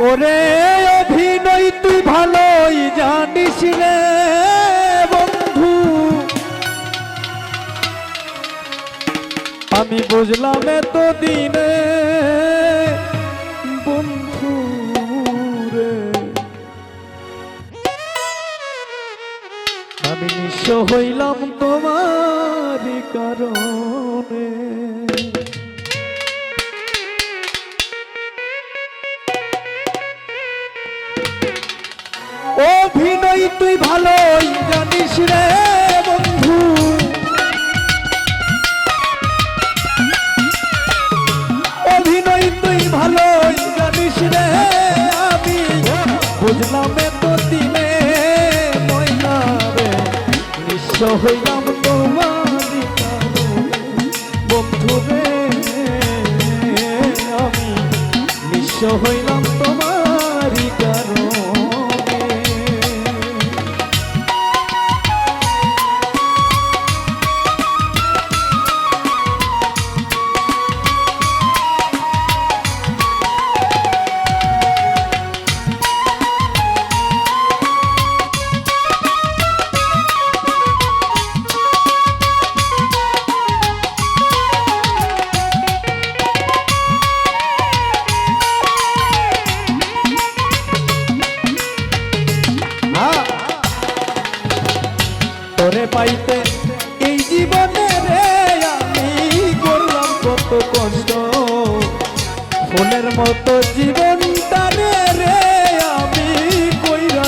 ওরে অভিনয়, তুই ভালোই জানিস রে বন্ধু। আমি বুঝলাম এত দিনে বন্ধু রে। আমি নিঃস্ব হইলাম তোমার কারণে। বুঝলাম এত দিনে ময়না রে নিঃস্ব হইলাম তোমার বন্ধু রে আমি নিঃস্ব হইলাম তোমারই তোরে পাইতে এই জীবনে রে আমি করলাম কত কষ্ট। ফুলের মতো জীবনটা রে রে আমি কইরা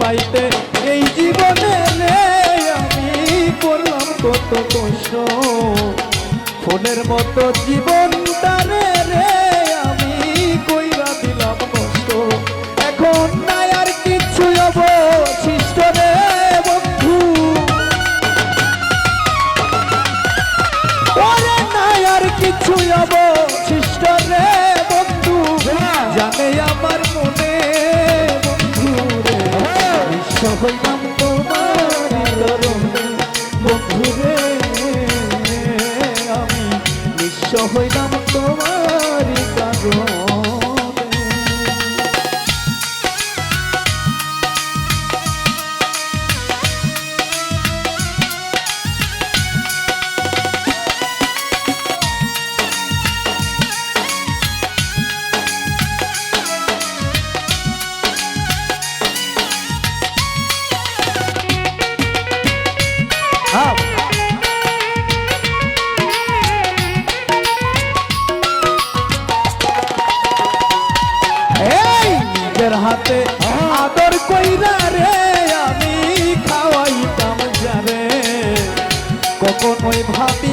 পাইতে কত কষ্ট ফোনের মতো জীবন রে রে আমি কইরা দিলাম কষ্ট। এখন নাই আর কিছু অবশিষ্ট রে বন্ধু। ওরে নাই আর কিছু অবশিষ্ট রে বন্ধু। জানে আমার মনে বন্ধু রে। বিশ্ব হইলাম নিজের হাতে আদর কইরা রে আমি খাওয়াইতাম যারে। কখনোই ভাবি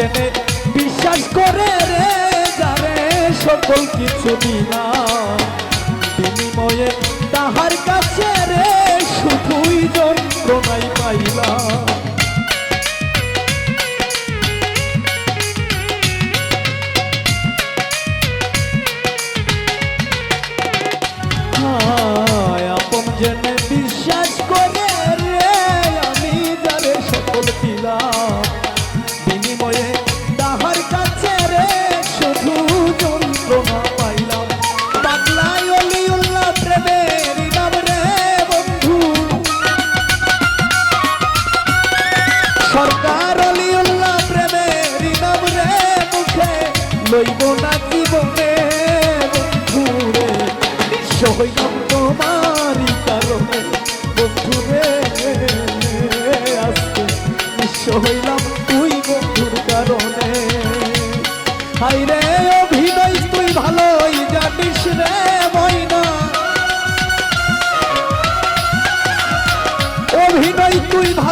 জেনে বিশ্বাস করে রে জানে সকল কিছু বিনা। বিনিময়ে তাহার কাছে রে শুধুই যন্ত্রণাই পাইলাম। আপন জেনে লইব না জীবনে বন্ধুরে। সহইলাম তোমারই কারণে বন্ধুরে। আজকে বিশ্ব হইলাম তুই বন্ধুর কারণে। হাইরে অভিনয়, তুই ভালোই জানিস রে ময়না। অভিনয়, তুই ভালো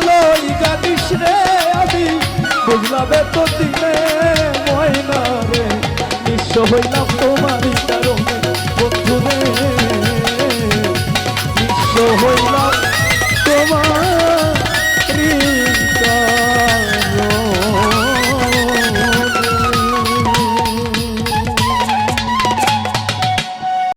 Mười.